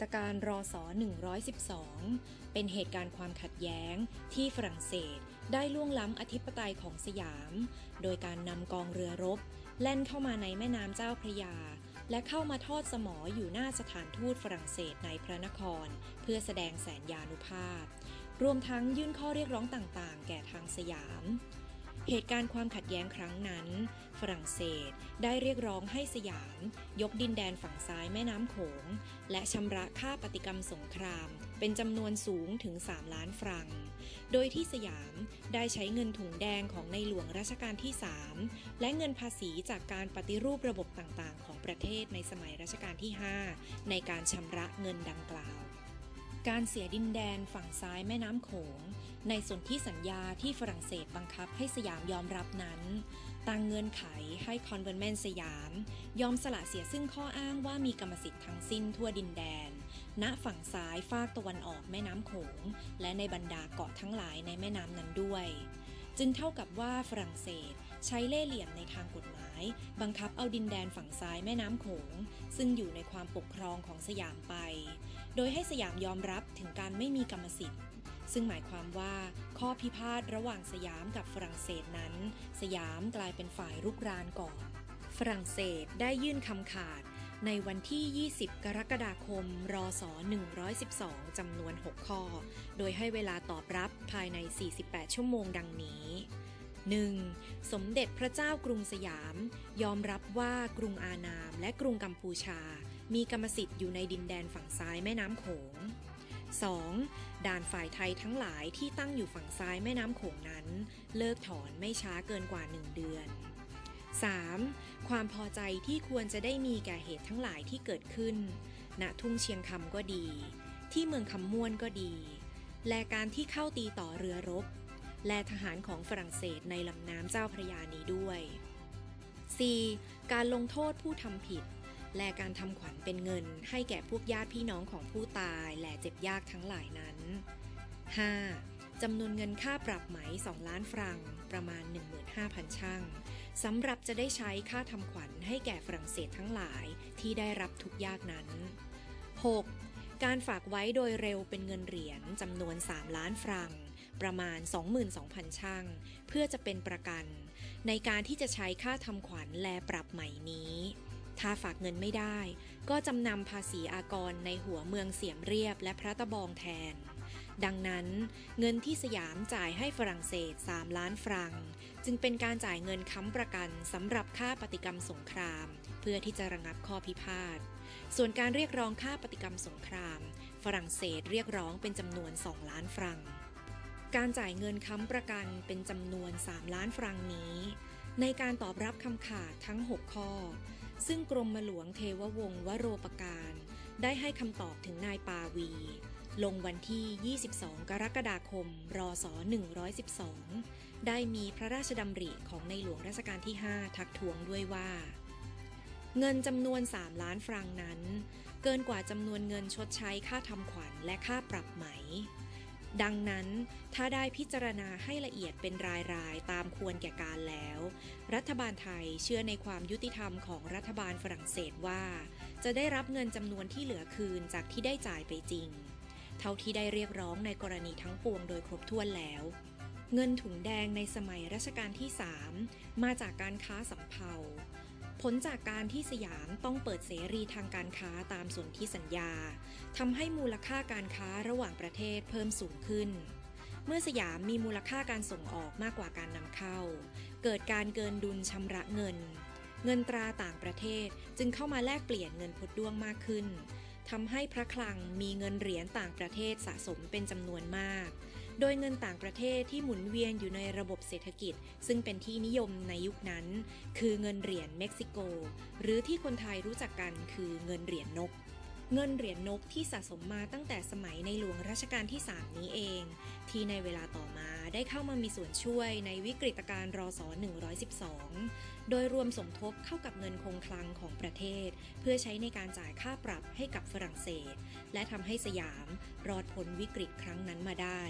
ตการณ์รอสอ112 เป็นเหตุการณ์ความขัดแย้งที่ฝรั่งเศสได้ล่วงล้ำอธิปไตยของสยาม โดยการนำกองเรือรบ แล่นเข้ามาในแม่น้ำเจ้าพระยา และเข้ามาทอดสมออยู่หน้าสถานทูตฝรั่งเศสในพระนคร เพื่อแสดงแสนยานุภาพ รวมทั้งยื่นข้อเรียกร้องต่างๆ แก่ทางสยาม เหตุการณ์ความขัดแย้งครั้งนั้น ฝรั่งเศสได้เรียกร้องให้สยาม ยกดินแดนฝั่งซ้ายแม่น้ำโขง และชำระค่าปฏิกรรมสงคราม เป็นจำนวนสูงถึง 3 ล้านฟรัง โดยที่สยามได้ใช้เงินถุงแดงของในหลวงรัชกาลที่ 3 และเงินภาษีจากการปฏิรูประบบต่างๆ ของประเทศในสมัยรัชกาลที่ 5 ในการชำระเงินดังกล่าว การเสียดินแดนฝั่งซ้ายแม่น้ำโขง ในส่วนที่สัญญาที่ฝรั่งเศสบังคับให้สยามยอมรับนั้นตั้งเงื่อนไขให้คอนเวนเมนสยาม ยอมสละเสียซึ่งข้ออ้างว่ามีกรรมสิทธิ์ทั้งสิ้นทั่วดินแดน ณฝั่งซ้ายฟากตะวันออกแม่น้ำโขง และในบรรดาเกาะทั้งหลายในแม่น้ำนั้นด้วย จึงเท่ากับว่าฝรั่งเศส ใช้เล่ห์เหลี่ยมในทางกฎหมาย บังคับเอาดินแดนฝั่งซ้ายแม่น้ำโขง ซึ่งอยู่ในความปกครองของสยามไป โดยให้สยามยอมรับถึงการไม่มีกรรมสิทธิ์ซึ่งหมายความว่าข้อพิพาทระหว่างสยามกับฝรั่งเศสนั้น สยามกลายเป็นฝ่ายรุกรานก่อน ฝรั่งเศสได้ยื่นคำขาด ในวันที่ 20 กรกฎาคม รศ 112 จำนวน 6 ข้อ โดยให้เวลาตอบรับภายใน 48 ชั่วโมงดังนี้ 1. สมเด็จพระเจ้ากรุงสยาม ยอมรับว่ากรุงอานาม และกรุงกัมพูชา มีกรรมสิทธิ์อยู่ในดินแดนฝั่งซ้ายแม่น้ำโขง 2. ด่านฝ่ายไทยทั้งหลายที่ตั้งอยู่ฝั่งซ้ายแม่น้ำโขงนั้น เลิกถอนไม่ช้าเกินกว่า 1 เดือน 3. ความพอใจที่ควรจะได้มีแก่เหตุทั้งหลายที่เกิดขึ้น ณ ทุ่งเชียงคำก็ดี ที่เมืองคำม่วนก็ดี และการที่เข้าตีต่อเรือรบ และทหารของฝรั่งเศสในลำน้ำเจ้าพระยานี้ด้วย 4. การลงโทษผู้ทำผิด และการทำขวัญเป็นเงิน ให้แก่พวกญาติพี่น้องของผู้ตายและเจ็บยากทั้งหลายนั้น 5. จำนวนเงินค่าปรับไหม 2 ล้านฟรัง ประมาณ 15,000 ช่างสำหรับจะได้ใช้ค่าทำขวัญให้แก่ฝรั่งเศสทั้งหลายที่ได้รับทุกยากนั้น 6. การฝากไว้โดยเร็วเป็นเงินเหรียญจำนวน 3 ล้านฟรัง ประมาณ 22,000 ช่าง เพื่อจะเป็นประกัน ในการที่จะใช้ค่าทำขวัญและปรับใหม่นี้ ถ้าฝากเงินไม่ได้ ก็จำนำภาษีอากรในหัวเมืองเสียมเรียบและพระตะบองแทน ดังนั้น เงินที่สยามจ่ายให้ฝรั่งเศส 3 ล้านฟรัง จึงเป็นการจ่ายเงินค้ำประกันสำหรับค่าปฏิกรรมสงคราม เพื่อที่จะระงับข้อพิพาทส่วนการเรียกร้องค่าปฏิกรรมสงคราม ฝรั่งเศสเรียกร้องเป็นจำนวน 2 ล้านฟรัง การจ่ายเงินค้ำประกันเป็นจำนวน 3 ล้านฟรังนี้ ในการตอบรับคำขาดทั้ง 6 ข้อ ซึ่งกรมหลวงเทววงศ์วโรปการ ได้ให้คำตอบถึงนายปาวี ลงวันที่ 22 กรกฎาคม รศ 112 ได้มีพระราชดำริของในหลวงรัชกาลที่ 5 ทักท้วงด้วยว่า เงินจำนวน 3 ล้านฟรังนั้น เกินกว่าจำนวนเงินชดใช้ค่าทำขวัญและค่าปรับไหม ดังนั้นถ้าได้พิจารณาให้ละเอียดเป็นรายๆ ตามควรแก่การแล้ว รัฐบาลไทยเชื่อในความยุติธรรมของรัฐบาลฝรั่งเศสว่า จะได้รับเงินจำนวนที่เหลือคืนจากที่ได้จ่ายไปจริง เท่าที่ได้เรียกร้องในกรณีทั้งปวงโดยครบถ้วนแล้ว เงินถุงแดงในสมัยรัชกาลที่ 3 มาจากการค้าสำเภา ผลจากการที่สยามต้องเปิดเสรีทางการค้าตามสนธิสัญญาทำให้มูลค่าการค้าระหว่างประเทศเพิ่มสูงขึ้น เมื่อสยามมีมูลค่าการส่งออกมากกว่าการนำเข้า เกิดการเกินดุลชำระเงิน เงินตราต่างประเทศจึงเข้ามาแลกเปลี่ยนเงินพดด้วงมากขึ้นทำให้พระคลังมีเงินเหรียญต่างประเทศสะสมเป็นจำนวนมาก โดยเงินต่างประเทศที่หมุนเวียนอยู่ในระบบเศรษฐกิจ ซึ่งเป็นที่นิยมในยุคนั้น คือเงินเหรียญเม็กซิโก หรือที่คนไทยรู้จักกันคือเงินเหรียญนก เงินเหรียญนกที่สะสมมาตั้งแต่สมัยในหลวงรัชกาลที่ 3 นี้เอง ที่ในเวลาต่อมาได้เข้ามามีส่วนช่วยในวิกฤตการณ์รศ112 โดยรวมสมทบเข้ากับเงินคงคลังของประเทศ เพื่อใช้ในการจ่ายค่าปรับให้กับฝรั่งเศส และทำให้สยามรอดพ้นวิกฤตครั้งนั้นมาได้